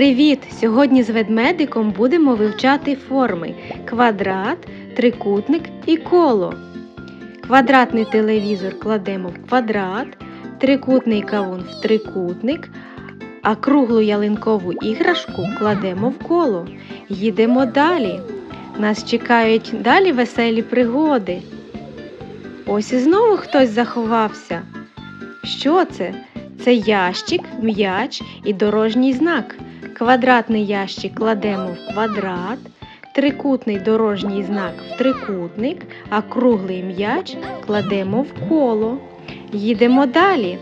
Привіт! Сьогодні з ведмедиком будемо вивчати форми квадрат, трикутник і коло. Квадратний телевізор кладемо в квадрат, трикутний кавун в трикутник, а круглу ялинкову іграшку кладемо в коло. Їдемо далі. Нас чекають далі веселі пригоди. Ось і знову хтось заховався. Що це? Це ящик, м'яч і дорожній знак. Квадратний ящик кладемо в квадрат, трикутний дорожній знак в трикутник, а круглий м'яч кладемо в коло. Їдемо далі.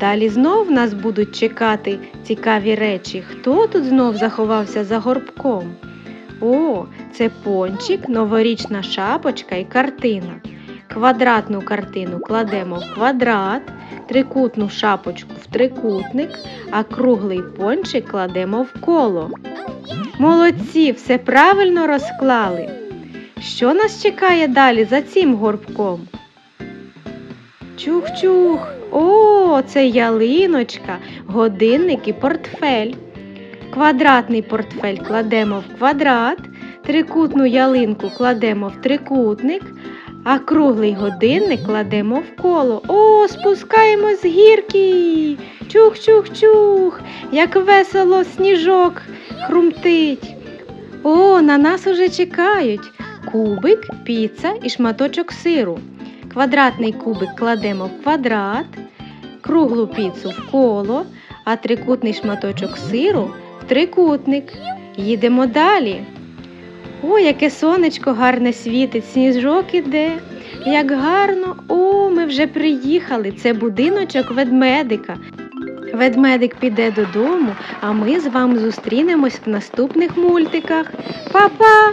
Далі знов нас будуть чекати цікаві речі. Хто тут знов заховався за горбком? О, це пончик, новорічна шапочка і картина. Квадратну картину кладемо в квадрат, трикутну шапочку в трикутник, а круглий пончик кладемо в коло. Молодці, все правильно розклали. Що нас чекає далі за цим горбком? Чух-чух. О, це ялиночка, годинник і портфель. Квадратний портфель кладемо в квадрат, трикутну ялинку кладемо в трикутник, а круглий годинник кладемо в коло. О, спускаємось з гірки. Чух-чух-чух, як весело сніжок хрумтить. О, на нас уже чекають кубик, піца і шматочок сиру. Квадратний кубик кладемо в квадрат, круглу піцу в коло, а трикутний шматочок сиру в трикутник. Їдемо далі. О, яке сонечко гарне світить, сніжок іде. Як гарно, о, ми вже приїхали. Це будиночок ведмедика. Ведмедик піде додому, а ми з вами зустрінемось в наступних мультиках. Па-па!